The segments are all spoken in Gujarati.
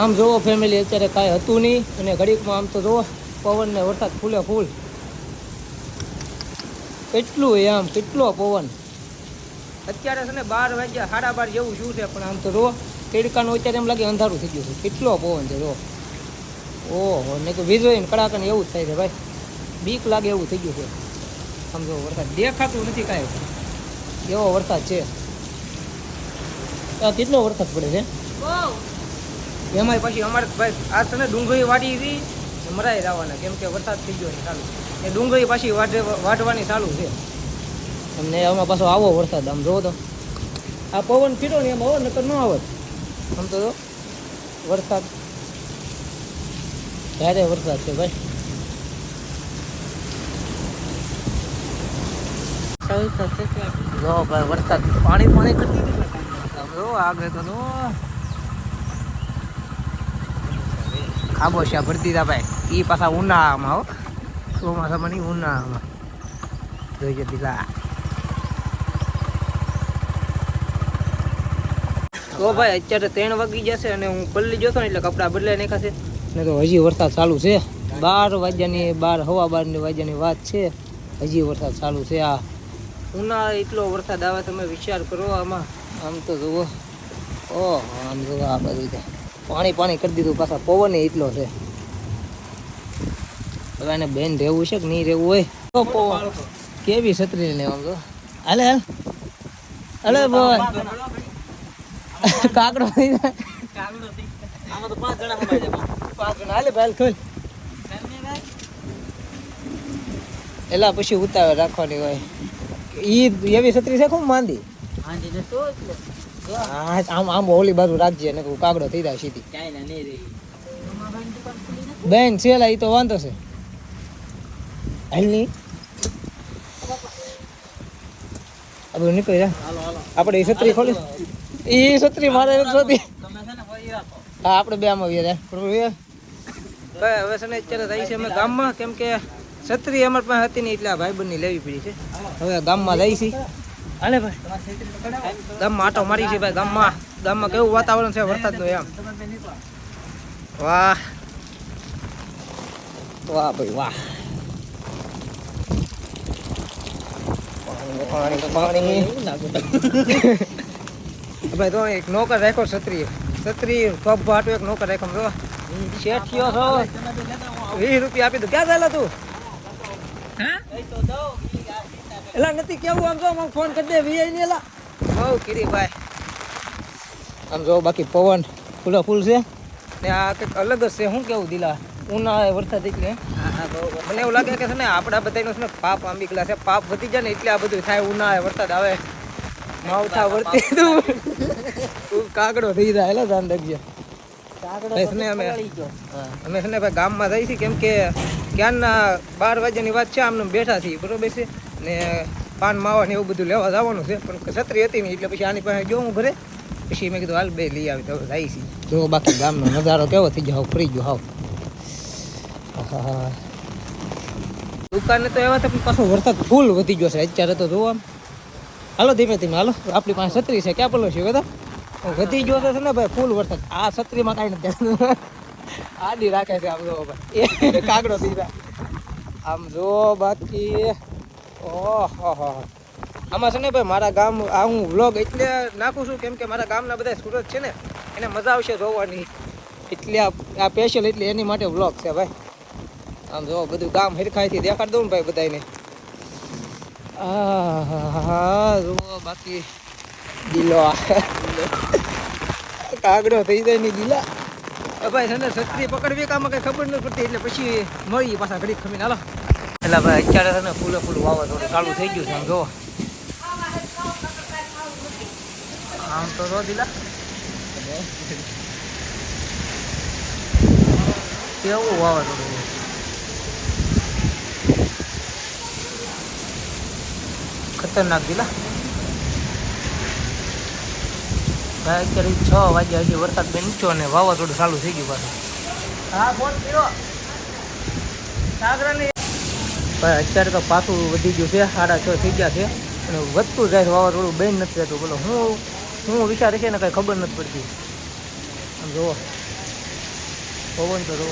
આમ જોવો ફેમિલી અત્યારે કાંઈ હતું નહીં અને ઘડીકમાં આમ તો જોવો પવન ને વરસાદ ફૂલે ફૂલ. કેટલું એ આમ, કેટલો પવન. અત્યારે છે ને બાર વાગ્યા, સાડા બાર જેવું શું છે, પણ આમ તો જુઓ કેડકાનું અત્યારે એમ લાગે અંધારું થઈ ગયું છે. કેટલો પવન છે, જુઓ. ઓહો ને તો હોય ને કડાકા ને એવું જ થાય છે, ભાઈ. બીક લાગે એવું થઈ ગયું છે. આમ જો વરસાદ દેખાતું નથી કાંઈ. એવો વરસાદ છે. કેટલો વરસાદ પડે છે? એમાંય પછી અમારે ભાઈ આ તને ડુંગળી વાડી હતી મરાઈ જવાના કેમ કે વરસાદ થઈ ગયો છે ચાલુ. એ ડુંગળી પાછી વાટવાની ચાલુ છે. અમને આમાં પાછો આવો વરસાદ આમ જોવો તો. આ પવન ફીટો ને એમ આવો નકર ન આવત આમ તો વરસાદ. ક્યારે વરસાદ છે ભાઈ. જો ભાઈ વરસાદ પાણી પાણી કરતી આગળ તો જો ખાબોશિયા ભરતી હતા ભાઈ. એ પાછા ઉનાળામાં હો. ચોમાસામાં નહીં, ઉનાળામાં. જોઈજો દીલા. તો ભાઈ, અત્યારે ત્રણ વાગી જશે અને હું પલ્લી જોતો ને એટલે કપડાં બદલાઈ નાખાશે ને તો હજી વરસાદ ચાલુ છે. બાર વાગ્યાની, બાર, હવા બારની વાગ્યાની વાત છે. હજી વરસાદ ચાલુ છે આ. ઉનાળા એટલો વરસાદ આવે, તમે વિચાર કરો આમાં. આમ તો જુઓ. ઓહ, આમ જુઓ આ બધું પાણી પાણી કરી દીધું પાછા પવન એટલો છે. હવે એને બેન રહેવું છે કે નહીં રહેવું હોય? તો પવન. કેવી છત્રી ને આમ તો? હાલે હાલ. અલે પવન. કાકડો હાલે એલા પછી ઉતાવળ રાખવાની હોય. ઈ એવી છત્રી છે ખૂબ માંદી માંદી? ને તો એટલે? હા આમ આમ ઓલી બાજુ રાખજે ને કાગડો થઈ જાય સીધી. ક્યાંય ના નહીં રહી. બેન છેલા ઈ તો વાંધો છે. હાલની નીકળી જા. હાલો હાલો. આપણે એ છત્રી ખોલી. એ છત્રી મારે નથી જોતી તમે છે ને વહી રાખો હા આપણે બે આમાં વ્યા ભાઈ હવે છે ને અત્યારે જાય છે અમે ગામમાં કેમ કે છત્રી અમારી પાસે હતી નહીં એટલે આ ભાઈબંધની લેવી પડી છે. હવે ગામમાં છે. હાલે ભાઈ. ગામમાં આટો મારી છે ભાઈ ગામમાં ગામમાં કેવું વાતાવરણ છે, વરસાદનું એમ. વાહ. વાહ ભાઈ, વાહ. પાણી પાણી ભાઈ, તો એક નોકર રાખ્યો છત્રી. છત્રી, પગ એક નોકર રાખ્યો. જો શેઠિયો છો. રૂપિયા આપી દઉં. ક્યાં ચાલે તું? એલા નથી કેવું? આમ જો આમ ફોન કરી દે વીઆઈ ને એલા. બહુ કીરી ભાઈ આમ જો બાકી પવન ફૂલો ફૂલ છે? ને આ કંઈક અલગ જ છે શું કેવું દિલા? ઉનાળે વરસાદ એટલે. હા હા બહુ મને એવું લાગે કે છે ને આપણા બધાનો છે ને પાપ આંબી ગયેલા છે. પાપ વધી જાય ને એટલે આ બધું થાય ઉનાળે વરસાદ આવે. માવઠા વર્તી તું. કાગડો થઈ જાય એટલે ધ્યાન રાખજે અમે પકડી ગયો. હા, અમે છે ને ભાઈ ગામમાં છીએ કેમ કે ક્યારના બાર વાગ્યાની વાત છે આમને બેઠા છીએ. બરોબર છે? ને પાન માવા ને એવું બધું લેવા જવાનું છે. પણ છત્રી હતી નહીં, એટલે પછી આની પાસે જો હું ભરે પછી મેં કીધું, હાલ બે લઈ આવી, તો જાય છે. જો બાકી ગામનો નજારો કેવો થઈ ગયો ફરી ગયો, હાવ. દુકાને તો એવા તો પાછું વરસાદ ફૂલ વધી ગયો છે. અત્યારે તો જોવા હાલો ધીમે ધીમે, હાલો. આપણી પાસે છત્રી છે, ક્યાં પેલો છે બધા વધી ગયો છે ને ભાઈ, ફૂલ વરસાદ. આ છત્રીમાં કાંઈ નથી. આડી રાખે છે આમ, જો ભાઈ. કાગડો થઈ આમ જો બાકી. ઓહો આમાં છે ને ભાઈ, મારા ગામ, આ હું વ્લોગ એટલે નાખું છું, કેમ કે મારા ગામના બધા સુરત છે ને, એને મજા આવશે જોવાની. એટલે આ સ્પેશિયલ એટલે એની માટે વ્લોગ છે ભાઈ. આમ જો, બધું ગામ હિરખાઈથી દેખાડ દઉં ને ભાઈ બધાને હા જુઓ, બાકી દિલો કાગડો થઈ જાય ને દિલા ભાઈ છે ને, છત્રી પકડવી કામ કઈ ખબર નથી પડતી, એટલે પછી મળી પાછા ઘડી ખમીને. હાલો. એટલે ભાઈ અત્યારે છે ને ફૂલે ફૂલ વાવાઝોડું ચાલુ થઈ ગયું છે, આમ જો આમ તો જો દિલા. કેવું વાવાઝોડું. ખતરનાક દિલા. ભાઈ, અત્યારે છ વાગ્યા હજી વરસાદ બે નીચો અને વાવાઝોડું ચાલુ થઈ ગયું પાછું. હા ફોન કર્યો ભાઈ અત્યારે તો પાછું વધી ગયું છે, સાડા છ થઈ ગયા છે. અને વધતું જાય વાવાઝોડું, બેન નથી રહેતું. બોલો, હું હું વિચારે છે ને કાંઈ ખબર નથી પડતી. આમ જુઓ પવન તો જો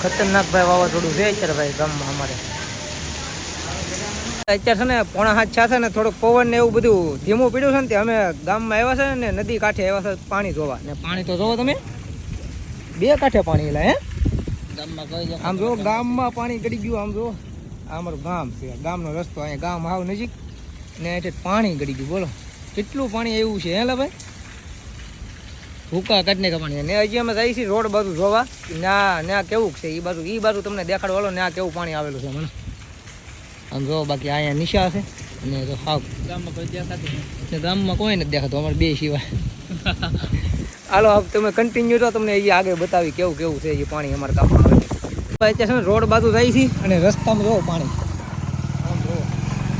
ખતરનાક ભાઈ વાવાઝોડું છે અત્યારે ભાઈ ગામમાં અમારે. અત્યારે છે ને પોણા હાથ છા છે ને થોડુંક પવન ને એવું બધું ધીમું પીડ્યું છે ને તે અમે ગામમાં આવ્યા છે ને નદી કાંઠે આવ્યા છે પાણી ધોવા ને પાણી તો જોવો તમે. બે કાંઠે પાણી એલા હે? આમ જો ગામમાં પાણી ગળી ગયું આમ જો. આ અમારું ગામ છે ગામનો રસ્તો અહીંયા ગામ આવ નજીક. ને એટલે પાણી ગળી ગયું બોલો. કેટલું પાણી એવું છે હેલા ભાઈ? ભૂકા કાઢને કે પાણી ને હજી અમે જઈએ છીએ રોડ બાજુ જોવા. ના ના કેવું છે? એ બાજુ એ બાજુ તમને દેખાડવાલો ને આ કેવું પાણી આવેલું છે મને. આમ જો બાકી અહીંયા નિશા છે અને તો હાવ. ગામમાં કોઈ દેખાતું ગામમાં કોઈ નથી દેખાતું અમારે બે સિવાય. હાલો હા તમે કન્ટિન્યુ તો તમને એ આગળ બતાવી કેવું કેવું છે એ પાણી અમારા ગામમાં અત્યારે છે ને રોડ બાજુ જાય છે અને રસ્તામાં જોવો પાણી.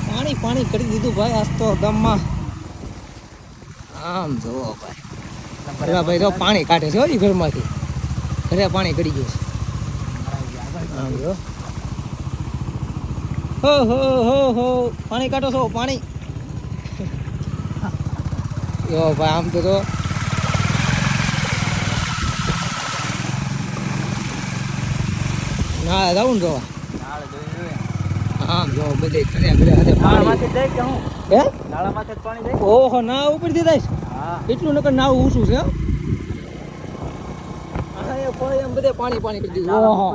પાણી પાણી કરી દીધું ભાઈ આજ તો ગામમાં. આમ જોવો ભાઈ. પેલા ભાઈ તો પાણી કાઢે છે ઘરમાંથી. ઘરે પાણી કરી ગયું છે. આમ જો. હો હો હો હો પાણી કાઢો છો પાણી યો ભાઈ આમ તો જો ના જાઉં ને જોવા. આમ જો બધે ઘરે ઘરે હાથે પાણી જાય કે હું? હે નાળામાંથી જ પાણી જાય? ઓહો ના ઉપરથી થાય હા. એટલું નકર નાવ ઊંચું છે હો. એ કોઈ એમ બધે પાણી પાણી કરી દીધું ઓહો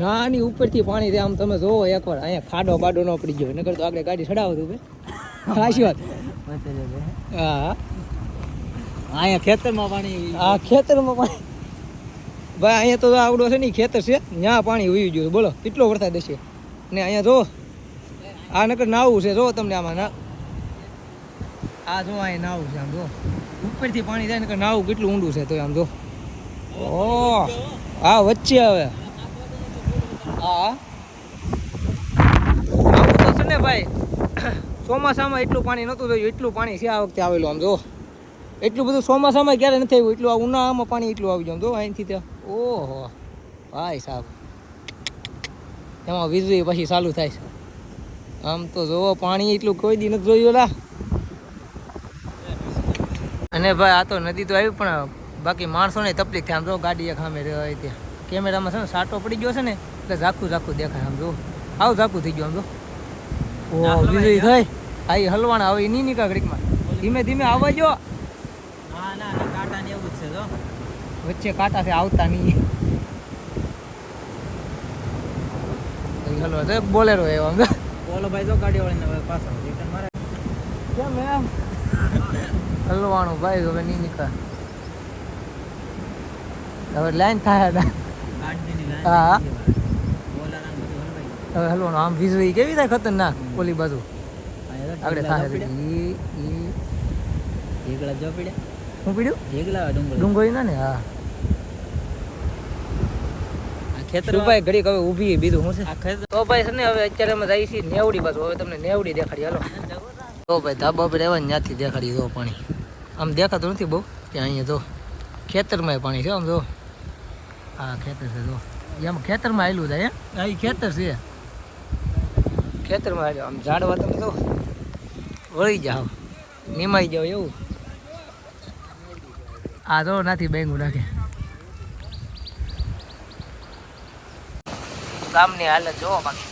નાની ઉપરથી પાણી છે આમ તમે જોવો એકવાર અહીંયા ખાડો બાડો ન પડી ગયો નકર તો આગળ ગાડી ચડાવો તું સાચી વાત. હા. અહીંયા ખેતરમાં પાણી આ ખેતરમાં પાણી. ભાઈ અહીંયા તો આવડો છે ને ખેતર છે. ત્યાં પાણી વહી ગયું બોલો કેટલો વરસાદ હશે? ને અહીંયા જો આ નકર નાવું છે. જો તમને આમાં ના આ જો અહીંયા નાવું છે આમ જો. ઉપરથી પાણી જાય નકર નાવું કેટલું ઊંડું છે તો આમ જો. ઓ હા વચ્ચે આવે. હા. આવું તો છે ને ભાઈ, ચોમાસામાં એટલું પાણી નહોતું થયું એટલું પાણી છે આ વખતે આવેલું આમ જો. એટલું બધું ચોમાસામાં ક્યારે નથી આવ્યું, એટલું આ ઉનાળામાં પાણી એટલું આવી જાય જો અહીંથી ત્યાં. ઓહો, ભાઈ સાહેબ. એમાં વીજળી પછી ચાલુ થાય છે. આમ તો જોવો પાણી એટલું કોઈ દી નથી જોયું લા અને ભાઈ આ તો નદી તો આવી, પણ બાકી માણસોને તકલીફ થાય આમ જો ગાડી એક સામે રહે ત્યાં. કેમેરામાં છે ને સાટો પડી ગયો છે ને એટલે ઝાકું ઝાકું દેખાય આમ જો. આવ ઝાકું થઈ ગયું આમ જો. ઓ વીજળી થઈ આ હવે ઈ નહીં નીકળે ઘડીકમાં. ધીમે ધીમે આવવા જો. ના ના ના, કાંટા ને એવું જ છે જો. વચ્ચે કાંટા છે આવતા નહીં. હલો તો બોલેરો એવો આમ બોલો ભાઈ જો ગાડી વાળીને પાછો રિટર્ન મારે. કેમ એમ? હલવાણું ભાઈ હવે નહીં નીકળે. હવે લાઈન થાય ને હા. થઈ ગઈ ભાઈ. બોલારાને બધું હલવાઈ હવે હલવાનું આમ વીજળી કેવી થાય ખતરનાક? ઓલી બાજુ. આગળ થાય ઈ ઈ. ઢેગલા જો પીડ્યા. ઢેગલા ડુંગળી. ડુંગળી. ના ને? હા. ખેતર ભાઈ ઘડીક હવે ઊભી બીજું છે? તો ભાઈ છે ને હવે અત્યારે અમે જઈએ છીએ નેવડી બાજુ. હવે તમને નેવડી દેખાડી હાલો. તો ભાઈ ધાબા પર રહેવા ત્યાંથી દેખાડી દો પાણી. આમ દેખાતું નથી બહુ ત્યાં અહીંયા જો ખેતરમાં પાણી છે આમ જો. હા ખેતર છે જો. એમ ખેતરમાં આવેલું હે આ ખેતર છે. ખેતરમાં આવ્યો. આમ ઝાડવા તમે તો વળી જાઓ. નિમાઈ જાઓ એવું. આ તો નથી બેંગું નાખે. ગામની હાલત જોવો બાકી.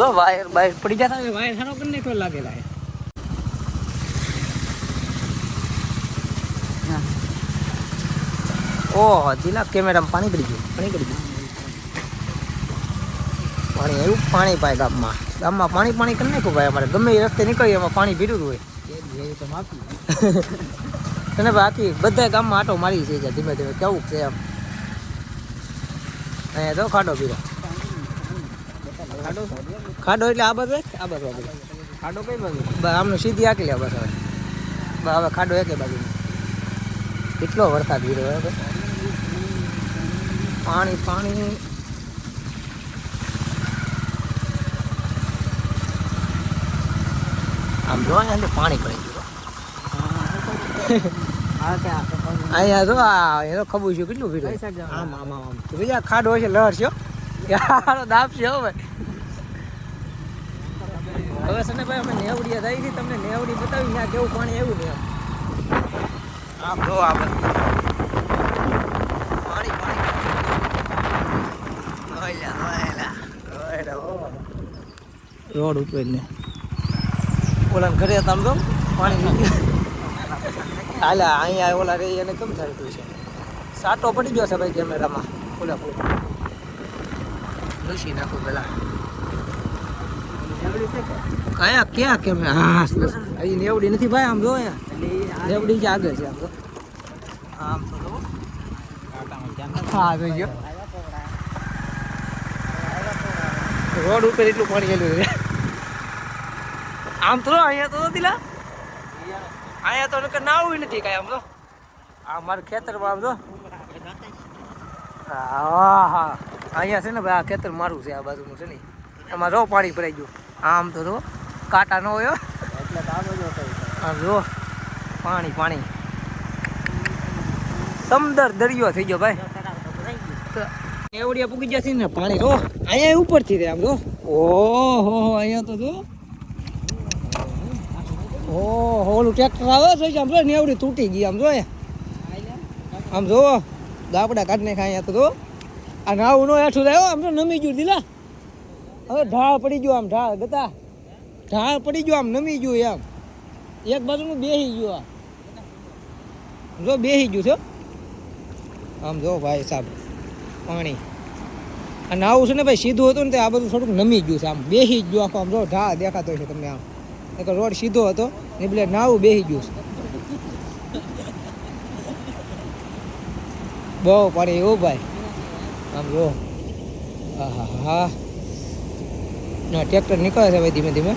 જો વાયર બાયર પડી જતા. વાયર સારો કરીને કોઈ લાગેલા હે. ઓહો જીલા કેમેરામાં પાણી પડી ગયું પાણી પડી ગયું. પાણી એવું પાણી પાય ગામમાં. ગામમાં પાણી પાણી કરી નાખ્યું ભાઈ અમારે. ગમે એ રસ્તે નીકળીએ એમાં પાણી પીડ્યું હોય. તને ભાઈ બાકી બધા ગામમાં આટો મારી છે ધીમે ધીમે. કેવું છે એમ? અહીંયા તો ખાડો પીરો. ખાડો? એટલે આ બાજુ આ બાજુ ખાડો કઈ બાજુ? બસ આમનું સીધી આકી લે બસ હવે હવે ખાડો એકે બાજુ. કેટલો વરસાદ પીરો હવે પાણી પાણી. આમ જો ને પાણી પડી ગયું અહીંયા જો આ એનો ખબર છે કેટલું ભીડ આમ આમ આમ બીજા ખાડો છે લહર છે. યાર દાબ છે હવે હવે સને ભાઈ અમે નેવડીયા થઈ હતી તમને નેવડી બતાવી ત્યાં કેવું પાણી આવ્યું ને આમ જો આ બધું પાણી પાણી ઓયલા ઓયલા ઓયલા રોડ ઉપર ને. ઓલા ઘરે હતા આમ તો પાણી હાલે, અહીંયા ઓલા રે એને કેમ થાય છે? સાટો પડી ગયો છે ભાઈ કેમેરામાં. ઓલા લસી નાખું પેલા. કયા ક્યાં કેમ હા અહીં નેવડી નથી ભાઈ, આમ જો નેવડી જ આગળ છે આમ તો. આમ તો હા, આવી ગયો. રોડ ઉપર એટલું પાણી ગયેલું છે. આમ તો અહીંયા તો નથી લા. અહીંયા તો નકર નાવું નથી કાંઈ આમ તો. આ મારું ખેતરમાં આમ તો. હા અહીંયા છે ને ભાઈ આ ખેતર મારું છે, આ બાજુનું છે ને. એમાં રો પાણી ભરાઈ ગયું. આમ તો જો કાંટા ન હોય જો પાણી પાણી. સમદર દરિયો થઈ ગયો ભાઈ. એવડિયા પૂકી જશે ને પાણી જો, અહીંયા ઉપરથી રે આમ, જો. ઓહો, અહીંયા તો જો. ઓહો, ઓલું ટ્રેક્ટર આવે છે આમ જો, નેવડી તૂટી ગઈ આમ જો આમ જો દાપડા કાઢ નાખ્યા અહીંયા તો જો. આ નાવું નો હેઠું રહ્યો, આમ તો નમી ગયું, દીલા. હવે ઢાળ પડી ગયો આમ, ઢાળ, ગતા. ઢાળ પડી ગયો આમ, નમી ગયું એમ એક બાજુનું બેસી ગયું આ. જો બેસી ગયું છે આમ જો, ભાઈ સાહેબ. પાણી. અને આવું છે ને ભાઈ, સીધું હતું ને તે આ બધું થોડુંક નમી ગયું છે આમ. બેસી ગયું આખો આમ જો ઢા દેખાતો છે તમને આમ. એક રોડ સીધો હતો, ને એટલે નાવું બેસી ગયું છે. બહુ પાણી એવું ભાઈ. આમ જો. હા હા. હા ના, ટ્રેક્ટર નીકળે છે ભાઈ ધીમે ધીમે.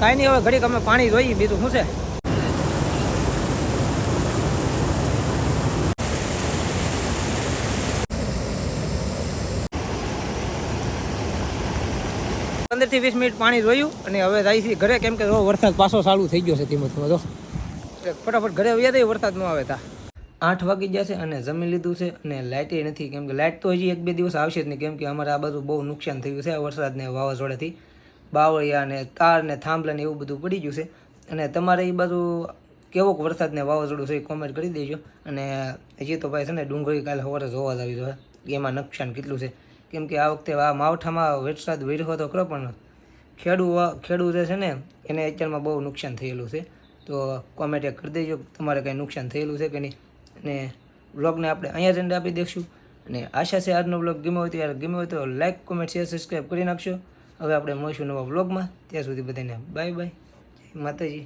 કાંઈ નહીં, હવે ઘડીક અમે પાણી જોઈએ બીજું શું છે? પંદરથી વીસ મિનિટ પાણી જોયું અને હવે જાય છે ઘરે. કેમ કે જો વરસાદ પાછો ચાલુ થઈ ગયો છે ધીમો ધીમો તો ફટાફટ ઘરે આવ્યા તો વરસાદ ન આવે તા. આઠ વાગી જશે અને જમી લીધું છે અને લાઇટે નથી. કેમ કે લાઇટ તો હજી એક બે દિવસ આવશે જ નહીં. કેમ કે અમારે આ બાજુ બહુ નુકસાન થયું છે વરસાદને વાવાઝોડાથી. બાવળિયા ને તાર ને થાંભલા ને એવું બધું પડી ગયું છે. અને તમારે એ બાજુ કેવોક વરસાદને વાવાઝોડું છે એ કોમેન્ટ કરી દેજો. અને હજી તો ભાઈ છે ને ડુંગળી કાલે સવારે જોવા જ આવી જોઈએ એમાં નુકસાન કેટલું છે? કેમ કે આ વખતે આ માવઠામાં વરસાદ વેરવો તો ખરો પણ ખેડૂ ખેડૂત જે છે ને, એને અત્યારમાં બહુ નુકસાન થયેલું છે. તો કોમેન્ટ કરી દેજો, તમારે કંઈ નુકસાન થયેલું છે કે નહીં? અને બ્લોગને આપણે અહીંયા જ આપી દઈશું અને આશા છે આજનો બ્લોગ ગમ્યો હોય તો ગમ્યો હોય તો લાઇક કોમેન્ટ શેર સબસ્ક્રાઈબ કરી નાખશો હવે આપણે મળીશું નવા બ્લોગમાં ત્યાં સુધી બધાને બાય બાય માતાજી.